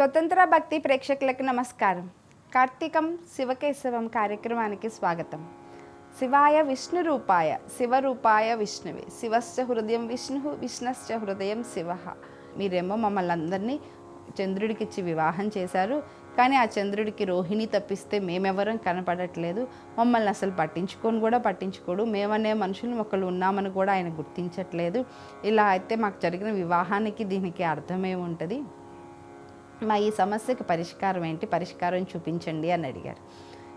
స్వతంత్ర భక్తి ప్రేక్షకులకు నమస్కారం. కార్తీకం శివకేశవం కార్యక్రమానికి స్వాగతం. శివాయ విష్ణు రూపాయ శివరూపాయ విష్ణువే శివశ్చ హృదయం విష్ణు విష్ణశ్చ హృదయం శివ. మీరేమో మమ్మల్ని అందరినీ చంద్రుడికి ఇచ్చి వివాహం చేశారు కానీ ఆ చంద్రుడికి రోహిణి తప్పిస్తే మేమెవరం కనపడట్లేదు. మమ్మల్ని అసలు పట్టించుకొని కూడా పట్టించుకోడు. మేమనే మనుషులు ఒకళ్ళు ఉన్నామని కూడా ఆయన గుర్తించట్లేదు. ఇలా అయితే మాకు జరిగిన వివాహానికి దీనికి అర్థమే ఉంటుంది. మా ఈ సమస్యకి పరిష్కారం ఏంటి? పరిష్కారం చూపించండి అని అడిగారు.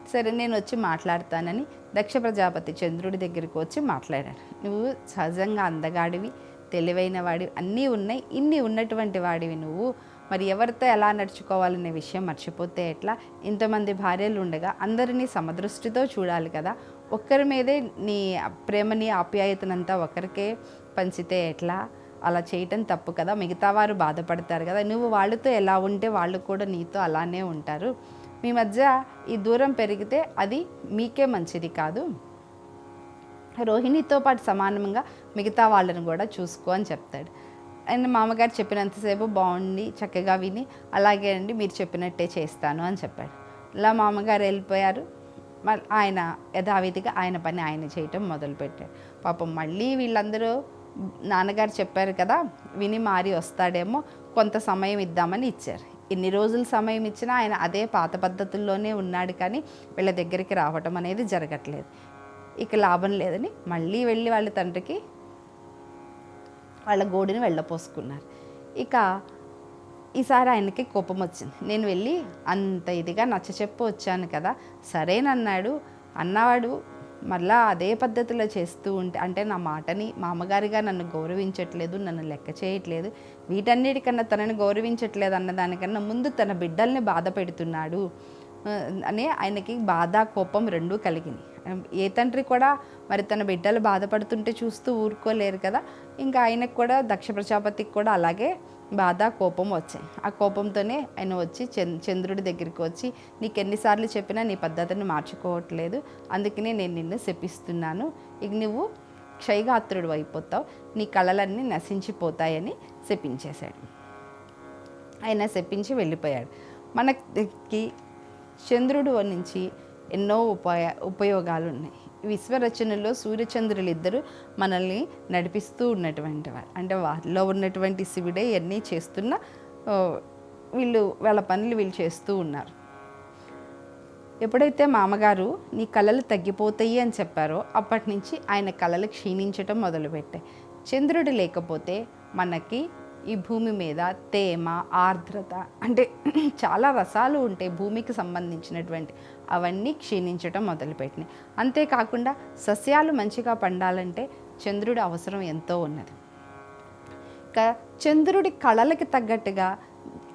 సరే నేను వచ్చి మాట్లాడతానని దక్ష ప్రజాపతి చంద్రుడి దగ్గరికి వచ్చి మాట్లాడాను నువ్వు సహజంగా అందగాడివి తెలివైన వాడివి అన్నీ ఉన్నాయి ఇన్ని ఉన్నటువంటి వాడివి నువ్వు. మరి ఎవరితో ఎలా నడుచుకోవాలనే విషయం మర్చిపోతే ఎట్లా? ఇంతమంది భార్యలు ఉండగా అందరినీ సమదృష్టితో చూడాలి కదా. ఒక్కరి మీదే నీ ప్రేమని ఆప్యాయతనంతా ఒకరికే పంచితే ఎట్లా? అలా చేయటం తప్పు కదా మిగతా వారు బాధపడతారు కదా నువ్వు వాళ్ళతో ఎలా ఉంటే వాళ్ళు కూడా నీతో అలానే ఉంటారు. మీ మధ్య ఈ దూరం పెరిగితే అది మీకే మంచిది కాదు. రోహిణితో పాటు సమానంగా మిగతా వాళ్ళని కూడా చూసుకో అని చెప్తాడు. అండ్ మామగారు చెప్పినంతసేపు బాగుండి చక్కగా విని అలాగే అండి మీరు చెప్పినట్టే చేస్తాను అని చెప్పాడు. ఇలా మామగారు వెళ్ళిపోయారు. మళ్ళీ ఆయన యథావిధిగా ఆయన పని ఆయన చేయటం మొదలుపెట్టాడు. పాపం మళ్ళీ వీళ్ళందరూ నాన్నగారు చెప్పారు కదా విని మారి వస్తాడేమో కొంత సమయం ఇద్దామని ఇచ్చారు. ఎన్ని రోజులు సమయం ఇచ్చినా ఆయన అదే పాత పద్ధతుల్లోనే ఉన్నాడు కానీ వీళ్ళ దగ్గరికి రావటం అనేది జరగట్లేదు. ఇక లాభం లేదని మళ్ళీ వెళ్ళి వాళ్ళ తండ్రికి వాళ్ళ గోడిని వెళ్ళపోసుకున్నారు. ఇక ఈసారి ఆయనకి కోపం వచ్చింది. నేను వెళ్ళి అంత ఇదిగా నచ్చ చెప్పు వచ్చాను కదా సరేనన్నాడు. అన్నవాడు మళ్ళీ అదే పద్ధతిలో చేస్తూ ఉంటే అంటే నా మాటని మా అమ్మగారిగా నన్ను గౌరవించట్లేదు నన్ను లెక్క చేయట్లేదు. వీటన్నిటికన్నా తనని గౌరవించట్లేదు అన్న దానికన్నా ముందు తన బిడ్డల్ని బాధ పెడుతున్నాడు. అని ఆయనకి బాధ కోపం రెండూ కలిగినాయి. ఏ తండ్రి కూడా మరి తన బిడ్డలు బాధపడుతుంటే చూస్తూ ఊరుకోలేరు కదా. ఇంకా ఆయనకు కూడా దక్ష ప్రజాపతికి కూడా అలాగే బాధ కోపం వచ్చాయి. ఆ కోపంతోనే ఆయన వచ్చి చంద్రుడి దగ్గరికి వచ్చి నీకు ఎన్నిసార్లు చెప్పినా నీ పద్ధతిని మార్చుకోవట్లేదు. అందుకనే నేను నిన్ను శపిస్తున్నాను. ఇక నువ్వు క్షయగాత్రుడు అయిపోతావు. నీ కళలన్నీ నశించిపోతాయని శపించేశాడు. ఆయన శపించి వెళ్ళిపోయాడు. మనకి చంద్రుడు నుంచి ఎన్నో ఉపయ ఉపయోగాలు ఉన్నాయి విశ్వరచనలో సూర్యచంద్రులు ఇద్దరు మనల్ని నడిపిస్తూ ఉన్నటువంటి వారు అంటే వారిలో ఉన్నటువంటి శివుడే ఇవన్నీ చేస్తున్న వీళ్ళు వాళ్ళ పనులు వీళ్ళు చేస్తూ ఉన్నారు. ఎప్పుడైతే మామగారు నీ కళలు తగ్గిపోతాయి అని చెప్పారో అప్పటి నుంచి ఆయన కళలు క్షీణించటం మొదలుపెట్టాయి చంద్రుడు లేకపోతే మనకి ఈ భూమి మీద తేమ ఆర్ద్రత అంటే చాలా రసాలు ఉంటాయి భూమికి సంబంధించినటువంటి. అవన్నీ క్షీణించటం మొదలుపెట్టినాయి. అంతేకాకుండా సస్యాలు మంచిగా పండాలంటే చంద్రుడి అవసరం ఎంతో ఉన్నది. ఇక చంద్రుడి కళలకి తగ్గట్టుగా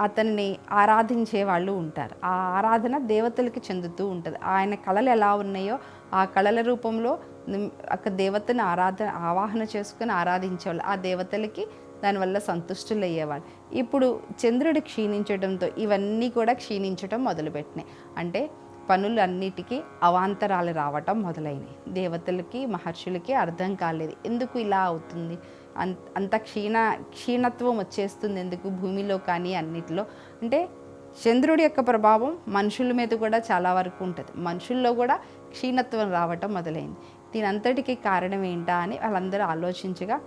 అతన్ని ఆరాధించే వాళ్ళు ఉంటారు. ఆ ఆరాధన దేవతలకి చెందుతూ ఉంటుంది. ఆయన కళలు ఎలా ఉన్నాయో ఆ కళల రూపంలో ఒక దేవతను ఆరాధన ఆవాహన చేసుకుని ఆరాధించేవాళ్ళు. ఆ దేవతలకి దానివల్ల సంతుష్టులు అయ్యేవాళ్ళు ఇప్పుడు చంద్రుడు క్షీణించడంతో ఇవన్నీ కూడా క్షీణించడం మొదలుపెట్టినాయి. అంటే పనులు అన్నిటికీ అవాంతరాలు రావటం మొదలైనవి దేవతలకి మహర్షులకి అర్థం కాలేదు. ఎందుకు ఇలా అవుతుంది? అంత అంత క్షీణ క్షీణత్వం వచ్చేస్తుంది ఎందుకు భూమిలో కానీ అన్నిటిలో? అంటే చంద్రుడి యొక్క ప్రభావం మనుషుల మీద కూడా చాలా వరకు ఉంటుంది. మనుషుల్లో కూడా క్షీణత్వం రావటం మొదలైంది. దీని అంతటికి కారణం ఏంటా అని వాళ్ళందరూ ఆలోచించగా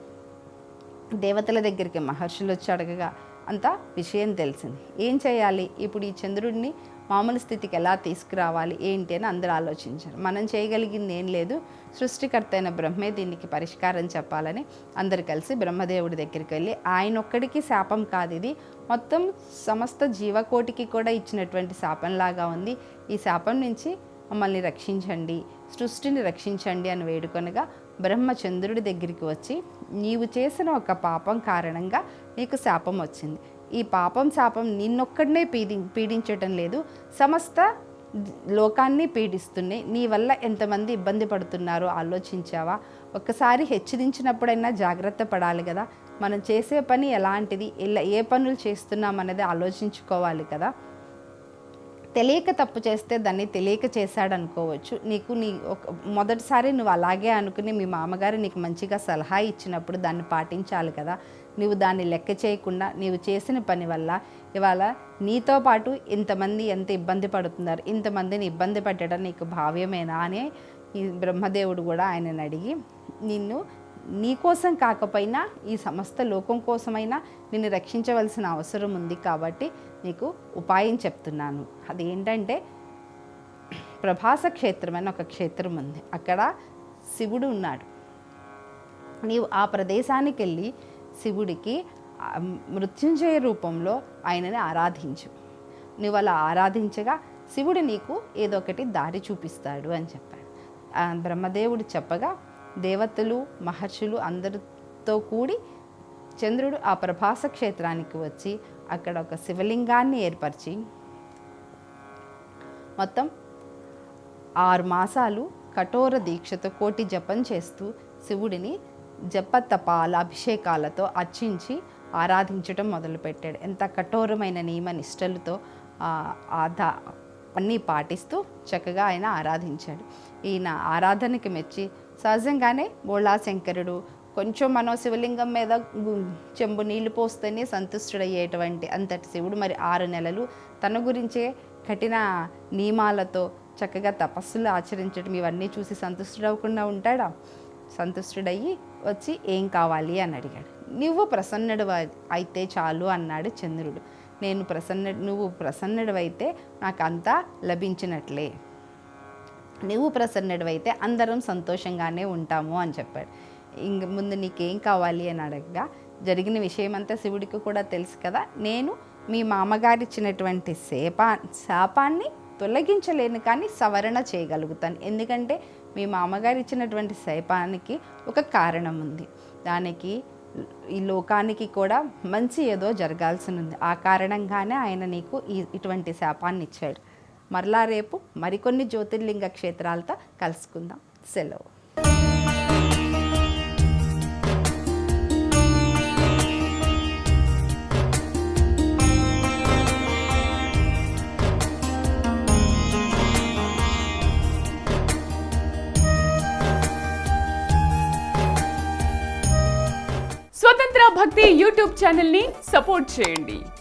దేవతల దగ్గరికి మహర్షులు వచ్చి అడగగా అంత విషయం తెలిసింది. ఏం చేయాలి? ఇప్పుడు ఈ చంద్రుడిని మామూలు స్థితికి ఎలా తీసుకురావాలి ఏంటి అని అందరూ ఆలోచించారు. మనం చేయగలిగింది ఏం లేదు. సృష్టికర్త అయిన బ్రహ్మే దీనికి పరిష్కారం చెప్పాలని అందరు కలిసి బ్రహ్మదేవుడి దగ్గరికి వెళ్ళి ఆయన ఒక్కడికి శాపం కాదు ఇది. మొత్తం సమస్త జీవకోటికి కూడా ఇచ్చినటువంటి శాపంలాగా ఉంది. ఈ శాపం నుంచి మమ్మల్ని రక్షించండి సృష్టిని రక్షించండి అని వేడుకొనగా బ్రహ్మచంద్రుడి దగ్గరికి వచ్చి నీవు చేసిన ఒక పాపం కారణంగా నీకు శాపం వచ్చింది. ఈ పాపం శాపం నిన్నొక్కడనే పీడి పీడించటం లేదు. సమస్త లోకాన్ని పీడిస్తున్నాయి. నీ వల్ల ఎంతమంది ఇబ్బంది పడుతున్నారో ఆలోచించావా? ఒక్కసారి హెచ్చరించినప్పుడైనా జాగ్రత్త పడాలి కదా. మనం చేసే పని ఎలాంటిది? ఇలా ఏ పనులు చేస్తున్నామనేది ఆలోచించుకోవాలి కదా. తెలియక తప్పు చేస్తే దాన్ని తెలియక చేశాడు అనుకోవచ్చు నీకు నీ ఒక మొదటిసారి నువ్వు అలాగే అనుకుని మీ మామగారు నీకు మంచిగా సలహా ఇచ్చినప్పుడు దాన్ని పాటించాలి కదా. నువ్వు దాన్ని లెక్క చేయకుండా నీవు చేసిన పని వల్ల ఇవాళ నీతో పాటు ఇంతమంది ఎంత ఇబ్బంది పడుతున్నారు ఇంతమందిని ఇబ్బంది పెట్టడం నీకు భావ్యమేనా అని ఈ బ్రహ్మదేవుడు కూడా ఆయనని అడిగి నిన్ను నీకోసం కాకపోయినా ఈ సమస్త లోకం కోసమైనా నిన్ను రక్షించవలసిన అవసరం ఉంది కాబట్టి నీకు ఉపాయం చెప్తున్నాను. అదేంటంటే ప్రభాస క్షేత్రం అని ఒక క్షేత్రం ఉంది. అక్కడ శివుడు ఉన్నాడు. నీవు ఆ ప్రదేశానికి వెళ్ళి శివుడికి మృత్యుంజయ రూపంలో ఆయనని ఆరాధించు. నువ్వు అలా ఆరాధించగా శివుడు నీకు ఏదో ఒకటి దారి చూపిస్తాడు అని చెప్పాడు. బ్రహ్మదేవుడు చెప్పగా దేవతలు మహర్షులు అందరితో కూడి చంద్రుడు ఆ ప్రభాస క్షేత్రానికి వచ్చి అక్కడ ఒక శివలింగాన్ని ఏర్పరిచి మొత్తం ఆరు మాసాలు కఠోర దీక్షతో కోటి జపం చేస్తూ శివుడిని జపతపాల అభిషేకాలతో అర్చించి ఆరాధించడం మొదలుపెట్టాడు. ఎంత కఠోరమైన నియమ నిష్టలతో ఆ, అన్నీ పాటిస్తూ చక్కగా ఆయన ఆరాధించాడు. ఈయన ఆరాధనకి మెచ్చి సహజంగానే బోళాశంకరుడు కొంచెం మనం శివలింగం మీద చెంబు నీళ్ళు పోస్తేనే సంతుష్టుడయ్యేటువంటి అంతటి శివుడు. మరి ఆరు నెలలు తన గురించే కఠిన నియమాలతో చక్కగా తపస్సులు ఆచరించడం ఇవన్నీ చూసి సంతుష్టుడవకుండా ఉంటాడా? సంతుష్టుడయ్యి వచ్చి ఏం కావాలి అని అడిగాడు. నువ్వు ప్రసన్నుడు అయితే చాలు అన్నాడు చంద్రుడు. నేను ప్రసన్న నువ్వు ప్రసన్నుడు అయితే నాకు అంతా లభించినట్లే నువ్వు ప్రసన్నుడివైతే అందరం సంతోషంగానే ఉంటాము అని చెప్పాడు. ఇంక ముందు నీకేం కావాలి అని అడగగా జరిగిన విషయం అంతా శివుడికి కూడా తెలుసు కదా నేను మీ మామగారు ఇచ్చినటువంటి శాపా శాపాన్ని తొలగించలేను కానీ సవరణ చేయగలుగుతాను. ఎందుకంటే మీ మామగారు ఇచ్చినటువంటి శాపానికి ఒక కారణం ఉంది. దానికి ఈ లోకానికి కూడా మంచి ఏదో జరగాల్సి ఉంది. ఆ కారణంగానే ఆయన నీకు ఈ ఇటువంటి శాపాన్ని ఇచ్చాడు మరలా రేపు మరికొన్ని జ్యోతిర్లింగ క్షేత్రాలతో కలుసుకుందాం. సెలవు. స్వతంత్ర భక్తి యూట్యూబ్ ఛానల్ని సపోర్ట్ చేయండి.